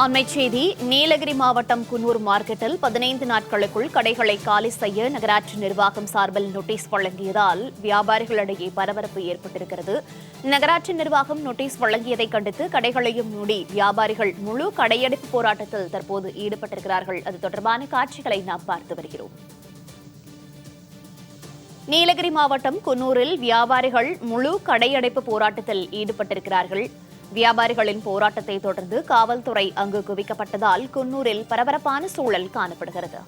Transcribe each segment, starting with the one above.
அண்மைச் செய்தி நீலகிரி மாவட்டம் குன்னூர் மார்க்கெட்டில் பதினைந்து நாட்களுக்குள் கடைகளை காலி செய்ய நகராட்சி நிர்வாகம் சார்பில் நோட்டீஸ் வழங்கியதால் வியாபாரிகளிடையே பரபரப்பு ஏற்பட்டிருக்கிறது. நகராட்சி நிர்வாகம் நோட்டீஸ் வழங்கியதை கண்டித்து கடைகளையும் மூடி வியாபாரிகள் முழு கடையடைப்பு போராட்டத்தில் தற்போது ஈடுபட்டிருக்கிறார்கள். அது தொடர்பான காட்சிகளை நாம் பார்த்து வருகிறோம். நீலகிரி மாவட்டம் குன்னூரில் வியாபாரிகள் முழு கடையடைப்பு போராட்டத்தில் ஈடுபட்டிருக்கிறார்கள். வியாபாரிகளின் போராட்டத்தை தொடர்ந்து காவல்துறை அங்கு குவிக்கப்பட்டதால் குன்னூரில் பரபரப்பான சூழல் காணப்படுகிறது.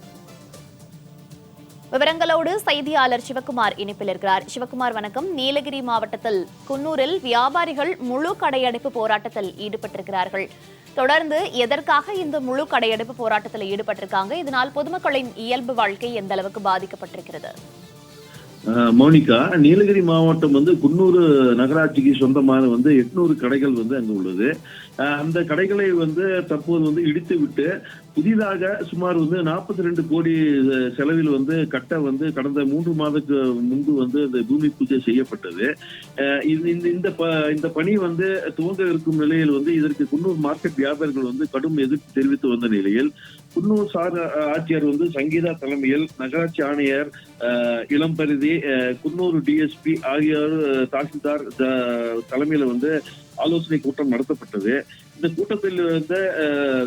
விவரங்களோடு செய்தியாளர் சிவகுமார் இணைப்பில் இருக்கிறார். சிவகுமார் வணக்கம். நீலகிரி மாவட்டத்தில் குன்னூரில் வியாபாரிகள் முழு கடையடைப்பு போராட்டத்தில் ஈடுபட்டிருக்கிறார்கள். தொடர்ந்து எதற்காக இந்த முழு கடையடைப்பு போராட்டத்தில் ஈடுபட்டிருக்காங்க? இதனால் பொதுமக்களின் இயல்பு வாழ்க்கை எந்த அளவுக்கு பாதிக்கப்பட்டிருக்கிறது? மோனிகா நீலகிரி மாவட்டம் வந்து குன்னூர் நகராட்சிக்கு சொந்தமான வந்து எட்நூறு கடைகள் வந்து அங்கு உள்ளது. அந்த கடைகளை வந்து தற்போது வந்து இடித்து விட்டு புதிதாக சுமார் வந்து நாற்பத்தி ரெண்டு கோடி செலவில் வந்து கட்ட வந்து கடந்த மூன்று மாதத்துக்கு முன்பு வந்து அந்த பூமி பூஜை செய்யப்பட்டது. இந்த இந்த ப- இந்த பணி வந்து துவங்க இருக்கும் நிலையில் வந்து இதற்கு குன்னூர் மார்க்கெட் வியாபாரிகள் வந்து கடும் எதிர்ப்பு தெரிவித்து வந்த நிலையில் குன்னூர் சார் ஆட்சியர் வந்து சங்கீதா தலைமையில் நகராட்சி ஆணையர் இளம்பரிதி குன்னூர் டிஎஸ்பி ஆகியோர் தாசில்தார் தலைமையில வந்து ஆலோசனை கூட்டம் நடத்தப்பட்டது. இந்த கூட்டத்தில் வந்து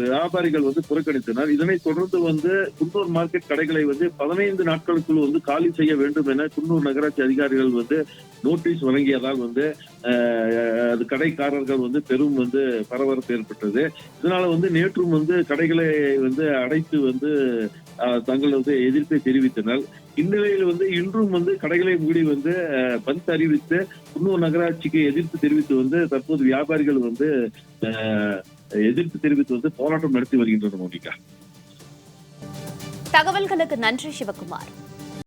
வியாபாரிகள் வந்து புறக்கணித்தனர். இதனை தொடர்ந்து வந்து குன்னூர் மார்க்கெட் கடைகளை வந்து பதினைந்து நாட்களுக்குள் வந்து காலி செய்ய வேண்டும் என குன்னூர் நகராட்சி அதிகாரிகள் வந்து நோட்டீஸ் வழங்கியதால் வந்து அது கடைக்காரர்கள் வந்து பெரும் வந்து பரபரப்பு ஏற்பட்டது. இதனால வந்து நேற்றும் வந்து கடைகளை வந்து அடைத்து வந்து தங்களது எதிர்ப்பை தெரிவித்தனர். இந்நிலையில் வந்து இன்றும் வந்து கடைகளை மூடி வந்து அஹ், பந்த் அறிவித்து குன்னூர் நகராட்சிக்கு எதிர்ப்பு தெரிவித்து வந்து தற்போது வியாபாரிகள் வந்து எதிர்ப்பு தெரிவித்து வந்து போராட்டம் நடத்தி வருகின்றனர் மோனிகா தகவல்களுக்கு நன்றி சிவகுமார்.